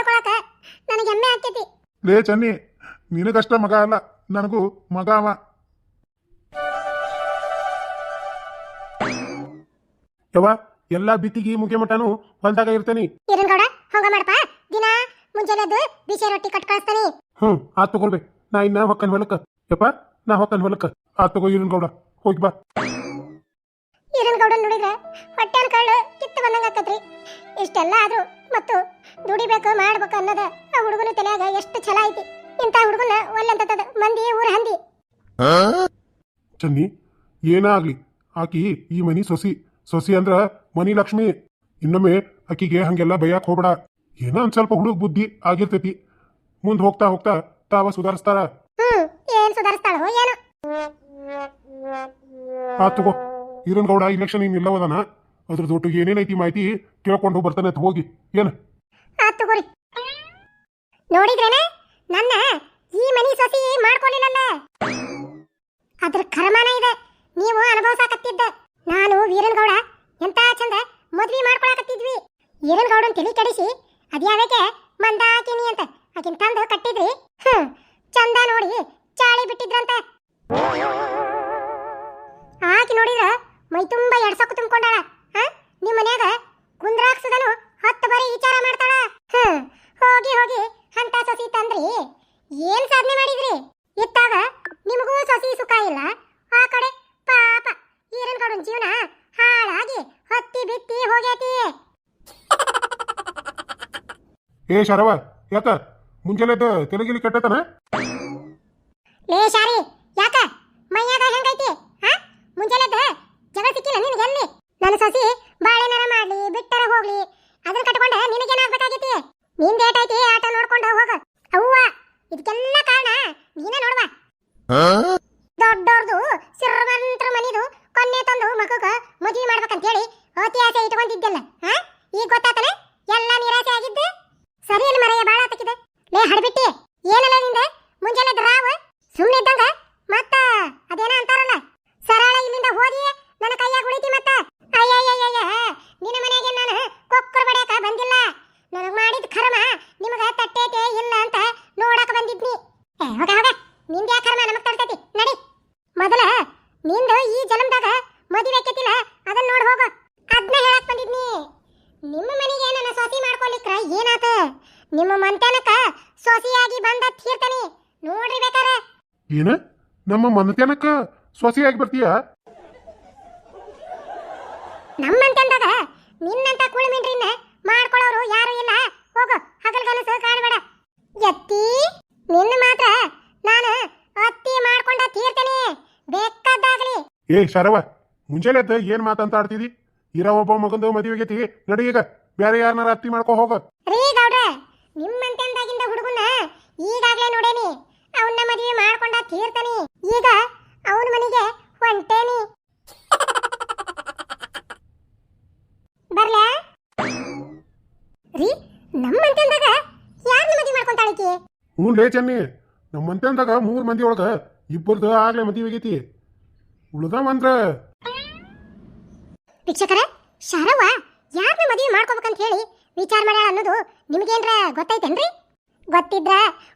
ಹೇಳ್ಕೊಳಕ ನನಗೆ ಹೆಮ್ಮೆ ಆಗ್ತೈತಿ. ಲೇ ಚನ್ನಿ ನಿನಗಷ್ಟ ಮಗ ಅಲ್ಲ ನನಗೂ ಮಗ ಅವ. ಯವ್ವ ಎಲ್ಲಾ ಬಿತ್ತಿಗಿ ಮುಗಿಯ ಮಟನು ಹೊಲ್ದಾಗ ಇರ್ತೇನಿ. ಇರನ್ ಗೌಡ ಹಂಗ ಮಾಡಪ್ಪ. ದಿನ ಮುಂಜಾನೆ ಎದ್ದು ಬಿಸಿ ರೊಟ್ಟಿ ಕಟ್ ಕಳಿಸ್ತಾನಿ. ಹ್ಮ್ ಆತ್ ತಗೊಳ್ಬೆ. ನಾ ಇನ್ನ ಹೊಕ್ಕನ್ ಹೊಲಕ್ಕ. ಯಪ್ಪ ನಾ ಹೊಕ್ಕನ್ ಹೊಲಕ್ಕ. ಆತ್ ತಗೋ ಇರನ್ ಗೌಡ ಹೋಗಿ ಬಾ. ಇರನ್ ಗೌಡ ನೋಡಿದ್ರೆ ಹೊಟ್ಟೆ ಕಳ್ಳು ಕಿತ್ತು ಬಂದಂಗ ಆಕತ್ರಿ ಇಷ್ಟೆಲ್ಲ ಆದ್ರೂ ಮತ್ತು ದುಡಿಬೇಕು ಮಾಡ್ಬೇಕು ಅನ್ನೋದ ಆ ಹುಡುಗನ ತಲೆಯಾಗ ಎಷ್ಟು ಛಲ ಐತಿ. ಇಂಥ ಹುಡುಗನ ಒಲ್ಲೆಂತದ ಮಂದಿ ಊರ ಹಂದಿ. ಚನ್ನಿ ಏನಾಗ್ಲಿ? ಆಕಿ ಈ ಮನಿ ಸೊಸಿ. ಸೊಸಿ ಅಂದ್ರ ಮನಿ ಲಕ್ಷ್ಮಿ. ಇನ್ನೊಮ್ಮೆ ಆಕಿಗೆ ಹಂಗೆಲ್ಲ ಬೈಯಾಕ್ ಹೋಗ್ಬೇಡ. ಏನೋ ಒಂದ್ ಸ್ವಲ್ಪ ಹುಡುಗ ಬುದ್ಧಿ ಆಗಿರ್ತೈತಿ. ಮುಂದ್ ಹೋಗ್ತಾ ಹೋಗ್ತಾ ತಾವ ಸುಧಾರಿಸ್ತಾರ. ಹ್ಮ್ ಏನ್ ಸುಧಾರಿಸ್ತಾಳೋ ಏನೋ. ಆತ್ ತಗೋ. ಈರನ್ ಗೌಡ ಇಲೆಕ್ಷನ್ ಇನ್ ಇಲ್ಲವದಾನ ಅದ್ರ ದೊಡ್ಡ ಏನೇನೈತಿ ಮಾಹಿತಿ ಕೇಳ್ಕೊಂಡು ಬರ್ತಾನೆ ಅಂತ ಹೋಗಿ. ಏನು? ಆತ್ ತಗೋರಿ. ನೋಡಿದ್ರೇನೆ? ನನ್ನ ಈ ಮನಿ ಸೊಸಿ ಮಾಡ್ಕೊಂಡಿನಲ್ಲ. ಅದ್ರ ಕರ್ಮಾನ ಇದೆ. ನೀವು ಅನುಭವಿಸಾಕತ್ತಿದ್ದ. ನಾನು ವೀರನ್ಗೌಡ. ಎಂತ ಚಂದ ಮದ್ವಿ ಮಾಡ್ಕೊಳಕತ್ತಿದ್ವಿ. ವೀರನ್ಗೌಡನ್ ತಿಳಿ ಕೆಡಿಸಿ ಅದ್ಯಾವಕ್ಕೆ ಮಂದಾಕಿನಿ ಅಂತ ಆಕಿನ್ ತಂದು ಕಟ್ಟಿದ್ರಿ ಹ್ಮ್, ಚಂದ ನೋಡಿ ಚಾಳಿ ಬಿಟ್ಟಿದ್ರಂತ. ಆಕಿ ನೋಡಿದ್ರ ಮೈ ತುಂಬಾ ಎಡ್ಸಕ್ಕು ತುಂಬಿಕೊಂಡಾಳ. ನಿಮ್ಮ ಮನ್ಯಾಗ ಕುಂದ್ರಾಕ್ಸದನು ಹತ್ತು ಬಾರಿ ವಿಚಾರ ಮಾಡ್ತಾಳ? ಹೋಗಿ ಹೋಗಿ ಅಂತ ಸಸಿ ತಂದ್ರಿ. ಏನ್ ಸಾಧನೆ ಮಾಡಿದ್ರಿ? ಇತ್ತಾಗ ನಿಮಗೂ ಸಸಿ ಸುಖ ಇಲ್ಲ. ಆ ಕಡೆ ಪಾಪ ಈರನ್ಗೌಡನ್ ಜೀವನ ಹಾಳಾಗಿ ಹತ್ತಿ ಬಿತ್ತಿ ಹೋಗೈತಿ ಏ ಶರವ ಯಾಕ ಮುಂಜಾನೆದ್ದು ತೆಲಗಿಲಿ ಕೆಟ್ಟತನ? ಲೇ ಶಾರಿ ಯಾಕ ಮೈಯಾಗ ಹೆಂಗೈತಿ ಹಾ ಮುಂಜಾನೆದ್ದ ಜಗಳ ಸಿಕ್ಕಿಲ್ಲ ನಿನಗೆ ಎಲ್ಲಿ ನನ್ನ ಸೊಸಿ ಬಾಳೆನರ ಮಾಡ್ಲಿ ಬಿಟ್ಟರ ಹೋಗ್ಲಿ. ಅದನ್ನ ಕಟ್ಕೊಂಡ ನೀನ್ ಡೇಟ್ ಐತಿ ಆಟ ನೋಡ್ಕೊಂಡ ಹೋಗ. ಅವ್ವ ಇದಕ್ಕೆಲ್ಲ ಕಾರಣ ನೀನ ನೋಡ್ವಾ. ದೊಡ್ಡೋರ್ದು ಸಿರ್ವಂತ್ರ ಮನಿದು ಕೊನ್ನೆ ತಂದು ಮಗಗ ಮದುವೆ ಮಾಡ್ಬೇಕಂತ ಹೇಳಿ ಅತಿ ಆಸೆ ಇಟ್ಕೊಂಡಿದ್ದಲ್ಲ ಹಾ? ಈಗ ಗೊತ್ತಾತನ ಎಲ್ಲ ನಿರಾಸೆ ಆಗಿದ್ದೆ? ಸರಿ ಮರೆಯ ಬಾಳ ಆತಕ್ಕಿದೆ. ಲೇ ಹಡ್ಬಿಟ್ಟಿ ಏನಲ್ಲ ನಿಂದ ಮುಂಜಾನೆ ರಾವ ಸುಮ್ಮನೆ ಇದ್ದಂಗ ಮತ್ತ ಅದೇನ ಅಂತಾರಲ್ಲ ಸರಳ ಇಲ್ಲಿಂದ ಹೋಗಿ ನನ್ನ ಕೈಯಾಗ ಉಳಿತಿ ಮತ್ತ ಅಯ್ಯಯ್ಯಯ್ಯ ನಿನ್ನ ಮನೆಗೆ ನಾನು ಕೊಕ್ಕರು ಬಡಿಯಾಕ ಬಂದಿಲ್ಲ ನನಗ್ ಮಾಡಿದ ಕರ್ಮ ನಿಮಗ ತಟ್ಟೇತೆ ಇಲ್ಲ ಅಂತ ನೋಡಕ ಬಂದಿದ್ನಿ ಏ ಹೋಗ ಹೋಗ ನಿಂದ ಯಾ ಕರ್ಮ ನಮಗ್ ತಡ್ತೈತಿ ನಡಿ ಮೊದಲ ನಿಂದು ಈ ಜನ್ಮದಾಗ ಮದುವೆ ಆಕೈತಿಲ್ಲ ಅದನ್ನ ನೋಡಿ ಹೋಗು. ಅದನ್ನ ಹೇಳಕ್ ಬಂದಿದ್ನಿ. ನಿಮ್ಮ ಮನೆಗೆ ನನ್ನ ಸೊಸಿ ಮಾಡ್ಕೊಲಿಕ್ರ ಏನಾತ? ನಿಮ್ಮ ಮಂತನಕ ಸೊಸಿಯಾಗಿ ಬಂದ ತೀರ್ತಾನೆ ನೋಡ್ರಿ ಬೇಕಾರ. ಏನ? ನಮ್ಮ ಮನತ್ಯಾನಕ್ಕ ಸೊಸೆಯಾಗಿ ಬರ್ತೀಯ? ನಮ್ಮಂತಂದಾಗ ನಿನ್ನಂತ ಕುಳಿಮಿನ್ರಿನ ಮಾಡ್ಕೊಳ್ಳೋರು ಯಾರು ಇಲ್ಲ ಹೋಗು ಹಗಲ್ಗನಸು ಕಾಣಬೇಡ ಎತ್ತಿ ನಿನ್ನ ಮಾತ್ರ ನಾನು ಅತ್ತಿ ಮಾಡ್ಕೊಂಡ ತೀರ್ತೇನೆ ಬೇಕಾದಾಗಲಿ ಏ ಶರವ ಮುಂಜಾನೆದ್ದು ಏನ್ ಮಾತಂತ ಆಡ್ತಿದಿ? ಇರೋ ಒಬ್ಬ ಮಗಂದು ಮದುವೆಗೈತಿ ನಡಿ ಈಗ ಬೇರೆ ಯಾರನ್ನಾರ ಅತ್ತಿ ಮಾಡ್ಕೊ ಹೋಗ. ರೀ ಗೌಡ್ರ ನಿಮ್ಮಂತಂದಾಗಿಂದ ಹುಡುಗನ ಈಗಾಗ್ಲೇ ನೋಡೇನಿ. ಅವನ್ನ ಮದುವೆ ಮಾಡ್ಕೊಂಡ ತೀರ್ತಾನೆ. ಈಗ ಅವನ ಮನೆಗೆ ಹೊಂಟೇನಿ. ಬರ್ಲ್ಯಾ? ರೀ ನಮ್ಮಂತಂದಾಗ ಯಾರನ್ನ ಮದುವೆ ಮಾಡ್ಕೊಂತಾಳಿಕಿ ಹ್ಞೂ ಲೇ ಚೆನ್ನಿ ನಮ್ಮ ಮೂರು ಮೂರ್ ಮಂದಿ ಒಳಗ ಇಬ್ಬರದು ಆಗ್ಲೇ ಮದುವೆಗೈತಿ ಉಳ್ದವಂದ್ರ ವೀಕ್ಷಕರೇ ಶಾರವ್ವ ಯಾರನ್ನ ಮದುವೆ ಮಾಡ್ಕೋಬೇಕಂತ ಹೇಳಿ ವಿಚಾರ ಮಾಡ್ಯಾಳ ಅನ್ನೋದು ನಿಮಗೇನ್ರ ಗೊತ್ತೈತೇನ್ರಿ ಗೊತ್ತಿದ್ರ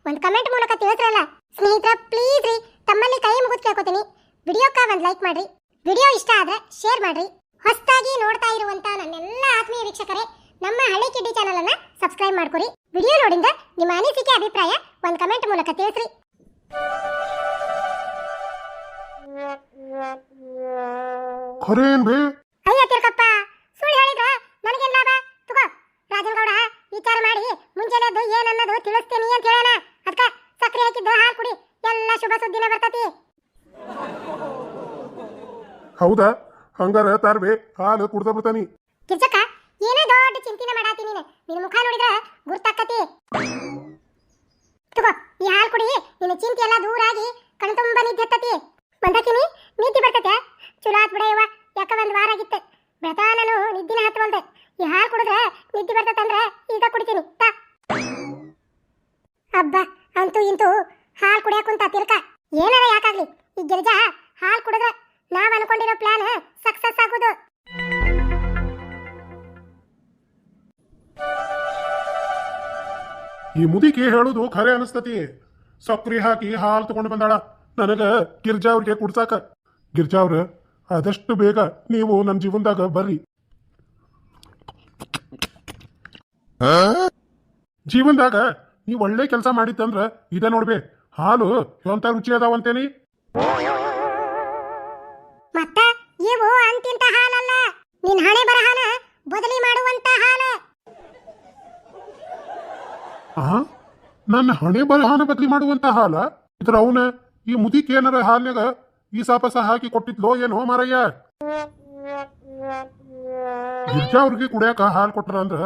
ಒಂದು ಕಮೆಂಟ್ ಮೂಲಕ ತಿಳಿಸ್ರಲ್ಲ. ಸ್ನೇಹಿತರ ಪ್ಲೀಸ್ ರೀ, ತಮ್ಮಲ್ಲಿ ಕೈ ಮುಗಿದು ಕೇಳ್ಕೊತೀನಿ. ವಿಡಿಯೋಕ್ಕ ಒಂದು ಲೈಕ್ ಮಾಡ್ರಿ. ವಿಡಿಯೋ ಇಷ್ಟ ಆದ್ರೆ ಶೇರ್ ಮಾಡ್ರಿ. ಹೊಸದಾಗಿ ನೋಡ್ತಾ ಇರುವಂತ ನನ್ನೆಲ್ಲ ಆತ್ಮೀಯ ವೀಕ್ಷಕರೇ, ನಮ್ಮ ಹಳ್ಳಿ ಕಿಡ್ಡಿ ಚಾನಲ್ ಅನ್ನ ಸಬ್ಸ್ಕ್ರೈಬ್ ಮಾಡ್ಕೊರಿ. ವಿಡಿಯೋ ನೋಡಿಂದ ನಿಮ್ಮ ಅನಿಸಿಕೆ, ಅಭಿಪ್ರಾಯ ಒಂದು ಕಮೆಂಟ್ ಮೂಲಕ ತಿಳಿಸ್ರಿ. ಖರೆ ಏನ್ ಬೇ ಅಯ್ಯ ತಿರ್ಕಪ್ಪ ಸುಳ್ಳು ಹೇಳಿದ್ರ ನನಗೇನ್ ಲಾಭ. ತಗೋ ರಾಜನಗೌಡ ವಿಚಾರ ಮಾಡಿ ಮುಂಜಾನೆ ಏನನ್ನದು ಏನನ್ನೋದು ತಿಳಿಸ್ತೀನಿ ಅಂತ ಹೇಳೋಣ. ಅದಕ್ಕ ಸಕ್ಕರೆ ಹಾಕಿದ್ದು ಹಾಲು ಕುಡಿ ಎಲ್ಲ ಶುಭ ಸುದ್ದಿನ ಬರ್ತತಿ. ಹೌದಾ? ಹಂಗಾರ ತಾರ್ಬೆ ಹಾಲು ಕುಡ್ದ ಬಿಡ್ತಾನಿ ಕಿರ್ಚಕ್ಕ ಏನೇ ದೊಡ್ಡ ಚಿಂತಿನ ಮಾಡಾತಿ ನೀನು. ನಿನ್ನ ಮುಖ ನೋಡಿದ್ರೆ ಗುರ್ತಾಕತಿ ತಗೋ ಈ ಹಾಲು ಕುಡಿ ನಿನ್ನ ಚಿಂತೆ ಎಲ್ಲ ದೂರ ಆಗಿ ಕಣ್ ತುಂಬ ನಿದ್ದೆ ಹತ್ತತಿ ಬಂದಕಿನಿ? ನೀತಿ ಬರ್ತತೆ. ಚಲೋ ಆತ್ ಯಾಕ ಒಂದ್ ವಾರ ಆಗಿತ್ತು. ಬೆಳತಾ ನಾನು ನಿದ್ದಿನ ಹತ್ತವಲ್ದೆ ಹಾಲು ಕುಡಿದ್ರೆ ನಿದ್ದೆ ಬರ್ತದಂದ್ರೆ ಈಗ ಕುಡಿತೀನಿ. ತಾ. ಅಬ್ಬ, ಅಂತೂ ಇಂತೂ ಹಾಲು ಕುಡಿಯಕ್ ಕುಂತ ತಿರ್ಕ. ಏನಾರ ಯಾಕಾಗ್ಲಿ? ಈ ಗಿರಿಜಾ ಹಾಲು ಕುಡಿದ್ರೆ ನಾವ್ ಅನ್ಕೊಂಡಿರೋ ಪ್ಲಾನ್ ಸಕ್ಸಸ್ ಆಗೋದು. ಈ ಮುದಿಕೆ ಹೇಳುದು ಖರೆ ಅನಿಸ್ತತಿ. ಸಕ್ರಿ ಹಾಕಿ ಹಾಲು ತಗೊಂಡು ಬಂದಾಳ. ನನಗ ಗಿರ್ಜಾ ಅವ್ರಿಗೆ ಕುಡ್ಸಾಕ. ಗಿರ್ಜಾ ಅವ್ರ ಆದಷ್ಟು ಬೇಗ ನೀವು ನನ್ನ ಜೀವನದಾಗ ಬರ್ರಿ. ಜೀವನದಾಗ ನೀವು ಒಳ್ಳೆ ಕೆಲಸ ಮಾಡಿತ್ತಂದ್ರ ಇದ ನೋಡ್ಬೇ ಹಾಲು ಎಂತ ರುಚಿ ಅದಾವಂತೇನಿ? ಮತ್ತ ಇವು ಅಂತಿಂತ ಹಾಲಲ್ಲ. ನಿನ್ ಹಣೆ ಬರಹನ ಬದಲಿ ಮಾಡುವಂತ ಹಾಲ. ಆ? ನನ್ನ ಹಣೆ ಬರಹಾನ ಬದಲಿ ಮಾಡುವಂತ ಹಾಲ? ಇದ್ರ ಅವನ ಈ ಮುದಿಕ್ ಏನಾರ ಹಾಲ್ನಾಗ ಈ ಸಾಪಸ ಹಾಕಿ ಕೊಟ್ಟಿದ್ಲೋ ಏನೋ ಮಾರಯ್ಯ? ಗಿರ್ಜಾ ಅವ್ರಿಗೆ ಕುಡಿಯಾಕ ಹಾಲು ಕೊಟ್ರ ಅಂದ್ರ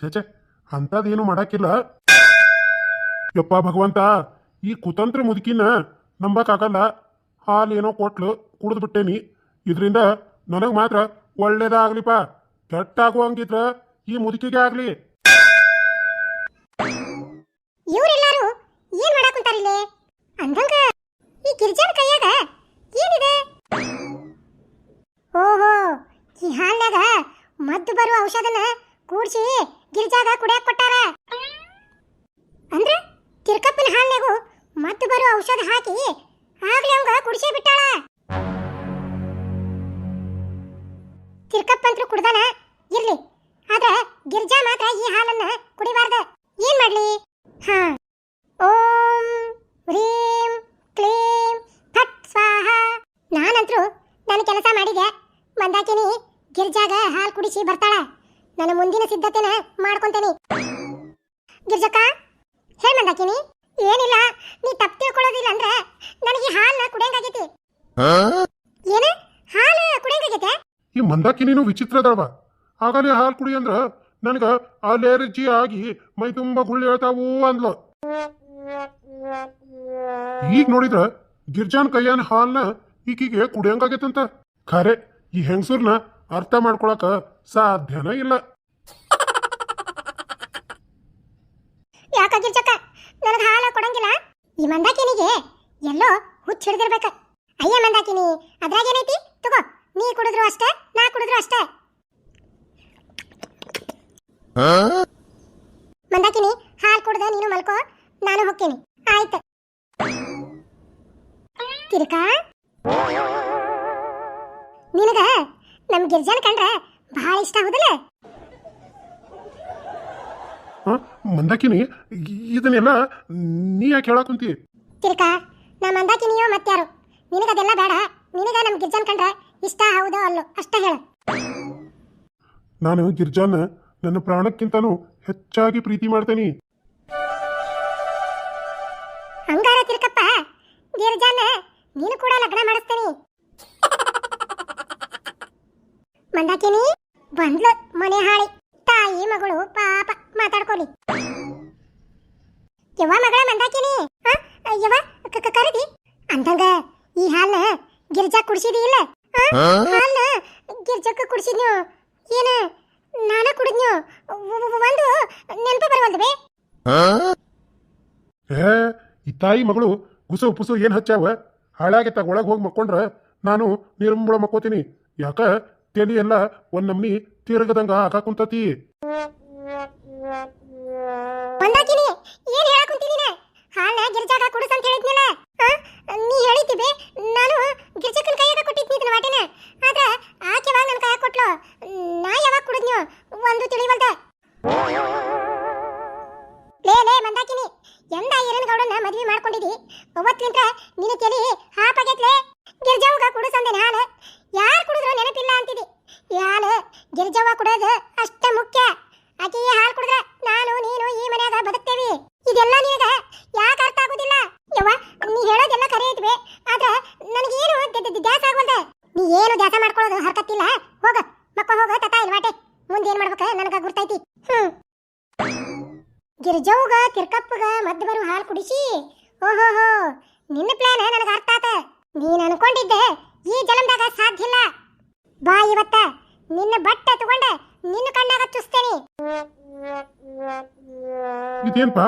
ಚೇಚೆ ಅಂತದೇನು ಮಾಡಾಕಿಲ್ಲ. ಯಪ್ಪ ಭಗವಂತ, ಈ ಕುತಂತ್ರ ಮುದುಕಿನ ನಂಬಕ್ಕಾಗಲ್ಲ ಹಾಲು ಏನೋ ಕೊಟ್ಲು, ಕುಡಿದು ಬಿಟ್ಟೇನಿ. ಇದರಿಂದ ನನಗೆ ಮಾತ್ರ ಒಳ್ಳೇದಾಗ್ಲಿಪ್ಪ ಕೆಟ್ಟಾಗುವಂಗಿದ್ರ ಈ ಮುದುಕಿಗೆ ಆಗ್ಲಿ. ಈ ಗಿರ್ಜಾನ್ ಕೈಯಾಗ? ಏನಿದೆ? ಓಹೋ ಈ ಹಾಲ್ನಾಗ ಮದ್ದು ಬರುವ ಔಷಧನ ಕೂಡ್ಸಿ ಗಿರ್ಜಾಗ ಕುಡಿಯಾಕ್ ಕೊಟ್ಟಾರ. ಅಂದ್ರೆ ತಿರ್ಕಪ್ಪನ ಹಾಲ್ನಾಗೂ ಮದ್ದು ಬರುವ ಔಷಧ ಹಾಕಿ ಆಗ್ಲಿ ಅವಂಗ ಕುಡಿಸೇ ಬಿಟ್ಟಾಳ. ತಿರ್ಕಪ್ಪಂತ್ರು ಕುಡ್ದಾನ? ಇರ್ಲಿ. ಆದ್ರೆ ಗಿರ್ಜಾ ಮಾತ್ರ ಈ ಹಾಲನ್ನ ಕುಡಿಬಾರ್ದ. ಏನ್ ಮಾಡ್ಲಿ? ಹಾ. ಓಂ ಹ್ರೀಂ ಕ್ಲೀಂ. ನಾನಂತ್ರು ನನ್ನ ಕೆಲಸ ಮಾಡಿದೆ. ಮಂದಾಕಿನಿ ಗಿರ್ಜಾಗ ಹಾಲು ಕುಡಿಸಿ ಬರ್ತಾಳ. ನನ್ನ ಮುಂದಿನ ಸಿದ್ಧತೆನ ಮಾಡ್ಕೊಂತೇನೆ. ಗಿರ್ಜಕ್ಕ ಹೇ ಮಂದಾಕಿನಿ ಏನಿಲ್ಲ ನೀ ತಪ್ಪು ತಿಳ್ಕೊಳ್ಳೋದಿಲ್ಲ ಅಂದ್ರೆ ನನಗೆ ಹಾಲನ್ನ ಕುಡಿಯಂಗಾಗೈತಿ. ಏನ? ಹಾಲು ಕುಡಿಯಂಗಾಗೈತೆ? ಈ ಮಂದಾಕಿನಿನೂ ವಿಚಿತ್ರ ಅದಾವ ಆಗಲೇ ಹಾಲು ಕುಡಿ ಅಂದ್ರೆ ನನಗ ಅಲರ್ಜಿ ಆಗಿ ಮೈ ತುಂಬಾ ಗುಳ್ಳಿ ಹೇಳ್ತಾವು ಅಂದ್ಲು. ಈಗ ನೋಡಿದ್ರ ಗಿರ್ಜಾನ್ ಕೈಯಾನ ಹಾಲ್ನ ಈಕಿಗೆ ಕುಡಿಯಂಗಾಗೈತಂತ ಖರೆ ಈ ಹೆಂಗಸೂರ್ನ ಅರ್ಥ ಮಾಡ್ಕೊಳಕ ಸಾಧ್ಯನ ಇಲ್ಲ. ಯಾಕ ಗಿರ್ಜಕ್ಕ ನನಗೆ ಹಾಲು ಕೊಡಂಗಿಲ್ಲ. ಈ ಮಂದಾಕಿನಿಗೆ ಎಲ್ಲೋ ಹುಚ್ಚ ಹಿಡ್ದಿರ್ಬೇಕ. ಅಯ್ಯ ಮಂದಾಕಿನಿ ಅದ್ರಾಗ ಏನೈತಿ ತಗೋ ನೀ ಕುಡಿದ್ರು ಅಷ್ಟೇ ನಾ ಕುಡಿದ್ರು ಅಷ್ಟೇ. ಮಂದಾಕಿನಿ ಇದನ್ನೆಲ್ಲ ನೀ ಯಾಕೆ ಹೇಳಕ್ ಕುಂತಿ? ತಿರ್ಕ ನಾ ಮಂದಾಕಿನಿಯೋ ಮತ್ತಾರು ನಿನಗದೆಲ್ಲ ಬೇಡ. ನಿನಗ ನಮ್ಮ ಗಿರ್ಜನ್ ಕಂಡ್ರ ಇಷ್ಟ ಹೌದೋ ಅಲ್ಲೋ ಅಷ್ಟ ಹೇಳ. ನಾನು ಗಿರ್ಜಾನ ನನ್ನ ಪ್ರಾಣಕ್ಕಿಂತನೂ ಹೆಚ್ಚಾಗಿ ಪ್ರೀತಿ ಮಾಡ್ತೇನೆ. ಹಂಗಾರ ತಿರ್ಕಪ್ಪ ಗಿರ್ಜಾನ ನೀನು ಕೂಡ ಲಗ್ನ ಮಾಡಿಸ್ತೀನಿ. ಮಂದಾಕಿನಿ ಬಂದ್ಲು ಮನೆ ಹಾಳಿ. ತಾಯಿ ಮಗಳು ಪಾಪ ಮಾತಾಡ್ಕೊಲಿ. ಯವ್ವ ಮಗಳ ಮಂದಾಕಿನಿ? ಆ, ಯವ್ವ ಕರದಿ? ಅಂದಂಗ ಈ ಹಾಲ ಗಿರ್ಜಾ ಕುಡಿಸಿದಿ ಇಲ್ಲ? ಹಾಲ ಹಾಲ್ನ ಗಿರ್ಜಕ್ಕ ಕುಡಿಸಿದ್ನು? ಏನ? ನಾನ ಕುಡಿದ್ನು? ಒಂದು ನೆನಪು ಬರವಲ್ದು ಬೇ? ಏ ಈ ತಾಯಿ ಮಗಳು ಗುಸು ಪುಸು ಏನು ಹಚ್ಚಾವ ಹಾಳಾಗಿ ಒಳಗೆ ಹೋಗಿ ಮಕ್ಕೊಂಡ್ರ ನಾನು ನೀರಂಬಳ ಮಕ್ಕೋತೀನಿ. ಯಾಕ ತಲಿ ಎಲ್ಲ ಒಂದ್ ನಮ್ನಿ ತಿರುಗದಂಗ ಹಾಕಾಕುಂತತಿ. ಗಿರ್ಜವ್ವ ಕುಡೋದು ಅಷ್ಟ ಮುಖ್ಯ. ಆಕೆಗೆ ಹಾಲು ಕುಡಿದ್ರೆ ನಾನು, ನೀನು ಈ ಮನ್ಯಾಗ ಬದುಕ್ತೇವಿ. ಇದೆಲ್ಲ ನಿನಗ ಯಾಕೆ ಅರ್ಥ ಆಗುದಿಲ್ಲ? ಯವ್ವ, ನೀ ಹೇಳೋದೆಲ್ಲ ಕರೆ ಇದ್ವಿ ಆದ್ರೆ ನನಗೇನು ಗ್ಯಾಸ್ ಆಗೋಲ್ದ ನೀ ಏನು ಗ್ಯಾಸ ಮಾಡ್ಕೊಳ್ಳೋದು ಹರ್ಕತ್ತಿಲ್ಲ? ಹೋಗ, ಮಕ್ಕ ಹೋಗ, ತತ ಇಲ್ವಾಟೆ. ಏನ್ ಮಾಡ್ಬೇಕ? ನನಗ ಗುರ್ತೈತಿ. ಹ್ಮ್. ಗಿರಿಜವ್ಗ, ತಿರ್ಕಪ್ಪಗ ಮದ್ದು ಬರು ಹಾಲು ಕುಡಿಸಿ. ಓಹೋಹೋ ನಿನ್ನ ಪ್ಲಾನ್ ನನಗ ಅರ್ಥ ಆತ. ನೀನ್ ಅನ್ಕೊಂಡಿದ್ದೆ ಈ ಜಲಂದಾಗ ಸಾಧ್ಯ ಇಲ್ಲ. ಬಾ ಇವತ್ತ. ನಿನ್ನ ಬಟ್ಟೆ ತಗೊಂಡೆ ನಿನ್ನ ಕಣ್ಣಾಗ ಚುಸ್ತೇನಿ ಇದೇನ್ಪ?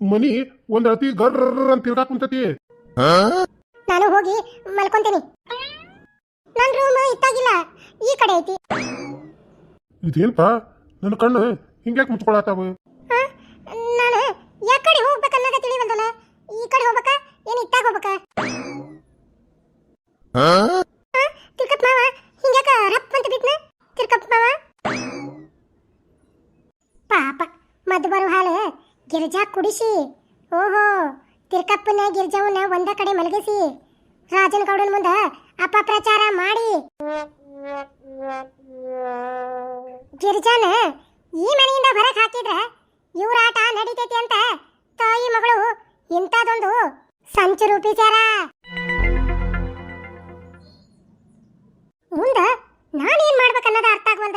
ಮನಿ ಒಂದ್ ಅತಿ ಗರ್ರ ಅಂತ ತಿರ್ಗಾಕ್ ಕುಂತತಿ. ನಾನು ಹೋಗಿ ಮಲ್ಕೊಂತೀನಿ. ನನ್ನ ರೂಮ್ ಇತ್ತಾಗಿಲ್ಲ ಈ ಕಡೆ ಐತಿ. ಇದೇನ್ಪ? ನನ್ನ ಕಣ್ಣು ಹಿಂಗ್ಯಾಕ್ ಮುಚ್ಕೊಳತಾವ ನಾನು ಯಾಕಡೆ ಕಡೆ ಹೋಗ್ಬೇಕ ಅನ್ನೋದ ಈ ಕಡೆ ಹೋಗ್ಬೇಕ ಏನ್ ಇತ್ತಾಗ ಹೋಗ್ಬೇಕ? ಮದ್ದು ಬರುವ ಹಾಲು. ಗಿರ್ಜಾ ಕುಡಿಸಿ. ಓಹೋ, ತಿರ್ಕಪ್ಪನ ಗಿರ್ಜಾವನ್ನ ಒಂದ ಕಡೆ ಮಲಗಿಸಿ. ರಾಜನ ಗೌಡನ ಮುಂದ ಅಪಪ್ರಚಾರ ಮಾಡಿ. ಗಿರ್ಜಾನ ಈ ಮನೆಯಿಂದ ಹೊರಗೆ ಹಾಕಿದ್ರೆ ಇವ್ರ ಆಟ ನಡೀತೈತಿ ಅಂತ ತಾಯಿ ಮಗಳು ಇಂಥದೊಂದು ಸಂಚು ರೂಪಿಸ್ಯಾರ. ಮುಂದ ನಾನೇನ್ ಮಾಡ್ಬೇಕನ್ನೋದು ಅರ್ಥ ಆಗ್ಬಂದ